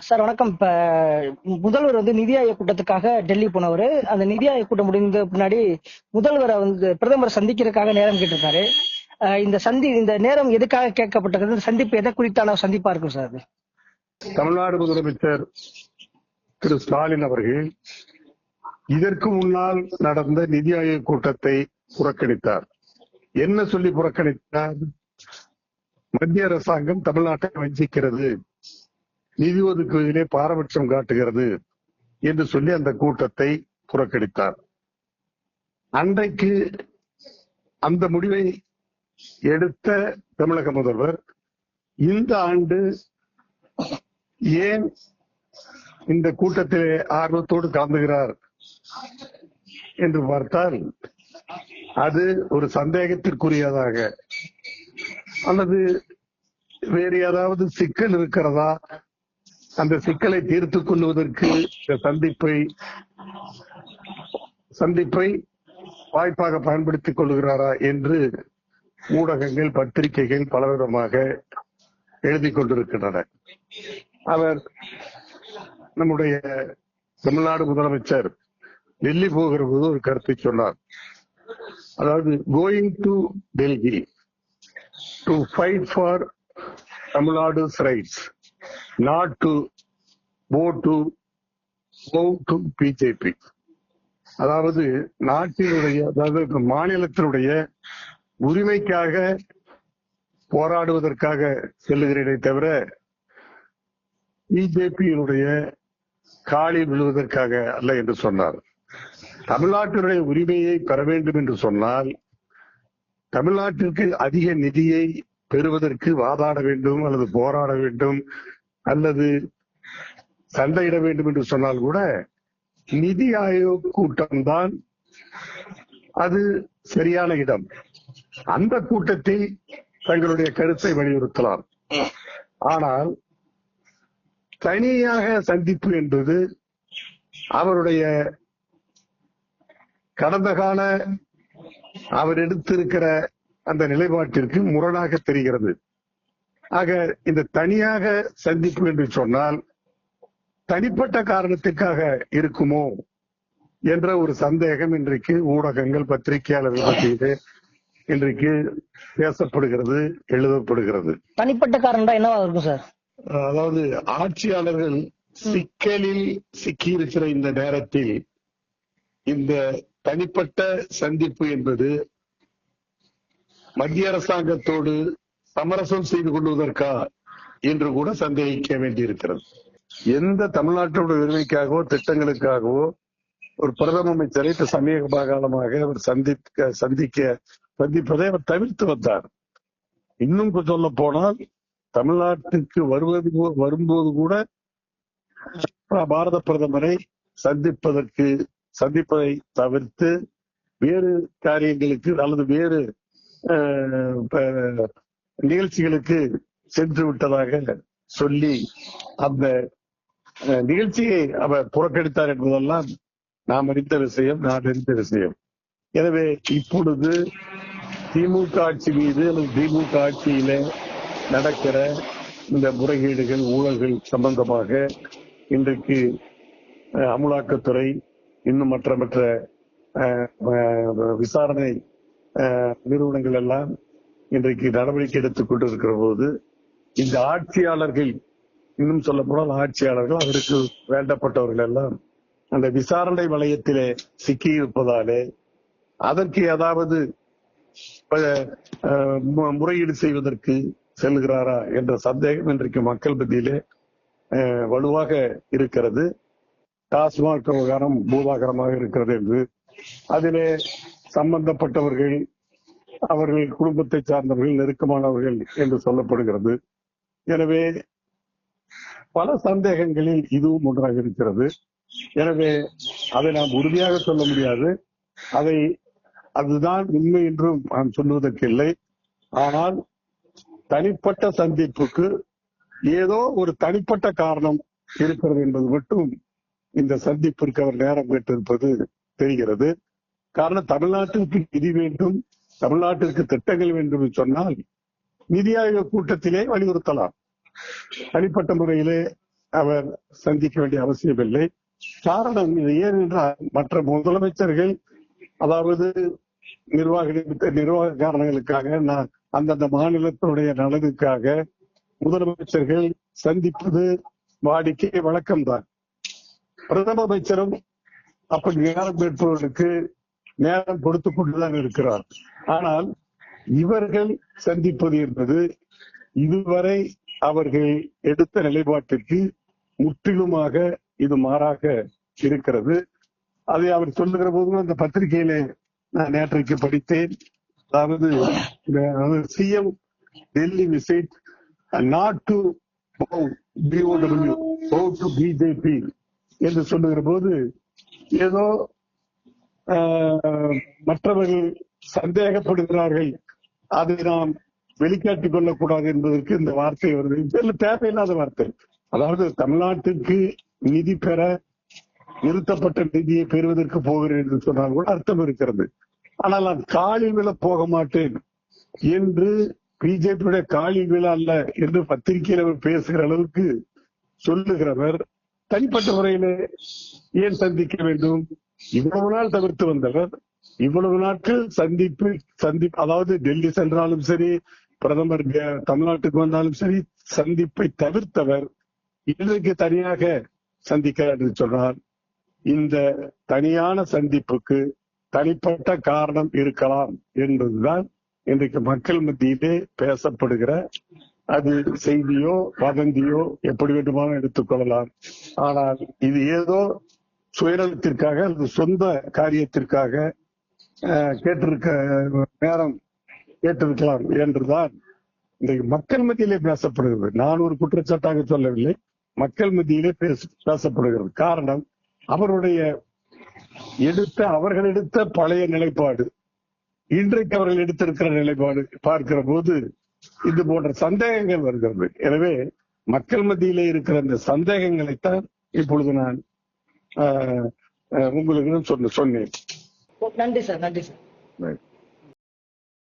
Sir வணக்கம். இப்ப முதல்வர் வந்து நிதி ஆயோக் கூட்டத்துக்காக டெல்லி போனவர். அந்த நிதி ஆயோக் கூட்டம் முடிந்த பின்னாடி முதல்வரை வந்து பிரதமர் சந்திக்கிறதுக்காக நேரம் கேட்டிருக்காரு. இந்த சந்தி இந்த நேரம் எதுக்காக கேட்கப்பட்டது? இந்த சந்திப்பு எதை குறித்தான சந்திப்பா இருக்கும் சார் அது? தமிழ்நாடு முதலமைச்சர் திரு ஸ்டாலின் அவர்கள் இதற்கு முன்னால் நடந்த நிதி ஆயோக் கூட்டத்தை புறக்கணித்தார். என்ன சொல்லி புறக்கணித்தார்? மத்திய அரசாங்கம் தமிழ்நாட்டை வஞ்சிக்கிறது. நிதி ஒதுக்குவதிலே பாரபட்சம் காட்டுகிறது என்று சொல்லி அந்த கூட்டத்தை புறக்கணித்தார். அன்றைக்கு அந்த முடிவை எடுத்த தமிழக முதல்வர் இந்த ஆண்டு ஏன் இந்த கூட்டத்திலே ஆர்வத்தோடு கலந்துகிறார் என்று பார்த்தால் அது ஒரு சந்தேகத்திற்குரியதாக அல்லது வேறு ஏதாவது சிக்கல் இருக்கிறதா அந்த சிக்கலை தீர்த்து கொள்வதற்கு இந்த சந்திப்பை சந்திப்பை வாய்ப்பாக பயன்படுத்திக் கொள்கிறாரா என்று ஊடகங்கள் பத்திரிகைகள் பலவிதமாக எழுதி கொண்டிருக்கின்றன. அவர் நம்முடைய தமிழ்நாடு முதலமைச்சர் டெல்லி போகிற போது ஒரு கருத்தை சொன்னார். அதாவது going to Delhi to fight for Tamil Nadu rights not to go to BJP. அதாவது நாட்டினுடைய அதாவது மாநிலத்தினுடைய உரிமைக்காக போராடுவதற்காக செல்லுகிறேனே தவிர பிஜேபியினுடைய காலில் விழுவதற்காக அல்ல என்று சொன்னார். தமிழ்நாட்டினுடைய உரிமையை பெற வேண்டும் என்று சொன்னால் தமிழ்நாட்டிற்கு அதிக நிதியை பெறுவதற்கு வாதாட வேண்டும் அல்லது போராட வேண்டும் அல்லது சண்டையிட வேண்டும் என்று சொன்னால் கூட நிதி ஆயோக் கூட்டம்தான் அது சரியான இடம். அந்த கூட்டத்தில் தங்களுடைய கருத்தை வலியுறுத்தலாம். ஆனால் தனியாக சந்திப்பு என்பது அவருடைய கடந்த கால அவர் எடுத்திருக்கிற அந்த நிலைப்பாட்டிற்கு முரணாக தெரிகிறது. ஆக இந்த தனியாக சந்திப்பு என்று சொன்னால் தனிப்பட்ட காரணத்துக்காக இருக்குமோ என்ற ஒரு சந்தேகம் இன்றைக்கு ஊடகங்கள் பத்திரிகையாளர்கள் மத்தியிலே இன்றைக்கு பேசப்படுகிறது எழுதப்படுகிறது. தனிப்பட்ட காரணம் என்னவா இருக்கும் சார்? அதாவது ஆட்சியாளர்கள் சிக்கலில் சிக்கியிருக்கிற இந்த நேரத்தில் இந்த தனிப்பட்ட சந்திப்பு என்பது மத்திய அரசாங்கத்தோடு சமரசம் செய்து கொள்வதற்கா என்று கூட சந்தேகிக்க வேண்டியிருக்கிறது. எந்த தமிழ்நாட்டோட உரிமைக்காகவோ திட்டங்களுக்காகவோ ஒரு பிரதம அமைச்சரை சமீப காலமாக அவர் சந்திக்க சந்திக்க சந்திப்பதை அவர் தவிர்த்து வந்தார். இன்னும் சொல்ல போனால் தமிழ்நாட்டுக்கு வருவது போ- வரும்போது கூட பாரத பிரதமரை சந்திப்பதற்கு சந்திப்பதை தவிர்த்து வேறு காரியங்களுக்கு அல்லது வேறு நிகழ்ச்சிகளுக்கு சென்று விட்டதாக சொல்லி அந்த நிகழ்ச்சியை அவர் புறக்கணித்தார் என்பதெல்லாம் நாம் அறிந்த விஷயம் நான் அறிந்த விஷயம். எனவே இப்பொழுது திமுக ஆட்சி மீது அல்லது திமுக ஆட்சியில நடக்கிற இந்த முறைகேடுகள் ஊழல்கள் சம்பந்தமாக இன்றைக்கு அமுலாக்கத்துறை அமலாக்கத்துறை இன்னும் மற்ற மற்ற விசாரணை நிறுவனங்கள் எல்லாம் இன்றைக்கு நடவடிக்கை எடுத்துக் கொண்டிருக்கிற போது இந்த ஆட்சியாளர்கள் இன்னும் சொல்ல போனால் ஆட்சியாளர்கள் அவருக்கு வேண்டப்பட்டவர்கள் எல்லாம் அந்த விசாரணை வளையத்திலே சிக்கியிருப்பதாலே அதற்கு ஏதாவது முறையீடு செய்வதற்கு செல்கிறாரா என்ற சந்தேகம் இன்றைக்கு மக்கள் மத்தியிலே அஹ், வலுவாக இருக்கிறது. டாஸ்மாக் விவகாரம் பூதாகரமாக இருக்கிறது என்று. அதிலே சம்பந்தப்பட்டவர்கள் அவர்கள் குடும்பத்தை சார்ந்தவர்கள் நெருக்கமானவர்கள் என்று சொல்லப்படுகிறது. எனவே பல சந்தேகங்களில் இதுவும் ஒன்றாக இருக்கிறது. எனவே அதை நாம் உறுதியாக சொல்ல முடியாது. அதை அதுதான் உண்மை என்றும் நான் சொல்வதற்கு இல்லை. ஆனால் தனிப்பட்ட சந்திப்புக்கு ஏதோ ஒரு தனிப்பட்ட காரணம் இருக்கிறது என்பது மட்டும் இந்த சந்திப்பிற்கு அவர் நேரம் கேட்டிருப்பது தெரிகிறது. காரணம் தமிழ்நாட்டிற்கு நிதி வேண்டும். தமிழ்நாட்டிற்கு திட்டங்கள் வேண்டும் என்று சொன்னால் நிதி ஆயோக கூட்டத்திலே வலியுறுத்தலாம். தனிப்பட்ட முறையிலே அவர் சந்திக்க வேண்டிய அவசியமில்லை காரணம் இது ஏனென்றால் மற்ற முதலமைச்சர்கள் அதாவது நிர்வாக நிர்வாக காரணங்களுக்காக நான் அந்தந்த மாநிலத்தினுடைய நலனுக்காக முதலமைச்சர்கள் சந்திப்பது வாடிக்கை வழக்கம்தான். பிரதம அமைச்சரும் அப்படி நேரம் பெற்றவர்களுக்கு நேரம் கொடுத்து கொண்டுதான் இருக்கிறார். ஆனால் இவர்கள் சந்திப்பது என்பது இதுவரை அவர்கள் எடுத்த நிலைப்பாட்டிற்கு முற்றிலுமாக இது மாறாக இருக்கிறது. அதை அவர் சொல்லுகிற போதும் அந்த பத்திரிகையில நான் நேற்றைக்கு படித்தேன். அதாவது CM Delhi visit not to POW BJP என்று சொல்லுகிற போது ஏதோ மற்றவர்கள் சந்தேகப்படுகிறார்கள். அதை நாம் வெளிக்காட்டிக் கொள்ளக்கூடாது என்பதற்கு இந்த வார்த்தை வருது. தேவையில்லாத வார்த்தை. அதாவது தமிழ்நாட்டுக்கு நிதி பெற நிறுத்தப்பட்ட நிதியை பெறுவதற்கு போகிறேன் என்று சொன்னால் கூட அர்த்தம் இருக்கிறது. ஆனால் நான் காலில் விழ போக மாட்டேன் என்று பிஜேபியுடைய காலில் விழ அல்ல என்று பத்திரிகையில் அவர் பேசுகிற அளவுக்கு சொல்லுகிறவர் தனிப்பட்ட முறையிலே ஏன் சந்திக்க வேண்டும்? இவ்வளவு நாள் தவிர்த்து வந்தவர் இவ்வளவு நாட்கள் சந்திப்பு சந்திப்பு அதாவது டெல்லி சென்றாலும் சரி பிரதமர் தமிழ்நாட்டுக்கு வந்தாலும் சரி சந்திப்பை தவிர்த்தவர் இன்றைக்கு தனியாக சந்திக்கிறார் என்று சொன்னார் இந்த தனியான சந்திப்புக்கு தனிப்பட்ட காரணம் இருக்கலாம் என்பதுதான் இன்றைக்கு மக்கள் மத்தியிலே பேசப்படுகிற அது செய்தியோ வதந்தியோ எப்படி வேண்டுமானாலும் எடுத்துக்கொள்ளலாம். ஆனால் இது ஏதோ சுயநலத்திற்காக அல்லது சொந்த காரியத்திற்காக கேட்டிருக்க நேரம் கேட்டிருக்கலாம் என்றுதான் இன்றைக்கு மக்கள் மத்தியிலே பேசப்படுகிறது. நான் ஒரு குற்றச்சாட்டாக சொல்லவில்லை. மக்கள் மத்தியிலே பேச- பேசப்படுகிறது. காரணம் அவருடைய எடுத்த அவர்கள் எடுத்த பழைய நிலைப்பாடு இன்றைக்கு அவர்கள் எடுத்திருக்கிற நிலைப்பாடு பார்க்கிற போது இது போன்ற சந்தேகங்கள் வருகிறது. எனவே மக்கள் மத்தியிலே இருக்கிற அந்த சந்தேகங்களைத்தான் இப்பொழுது நான் உங்களுக்கு சொன்ன சொன்னேன் நன்றி சார் நன்றி சார்.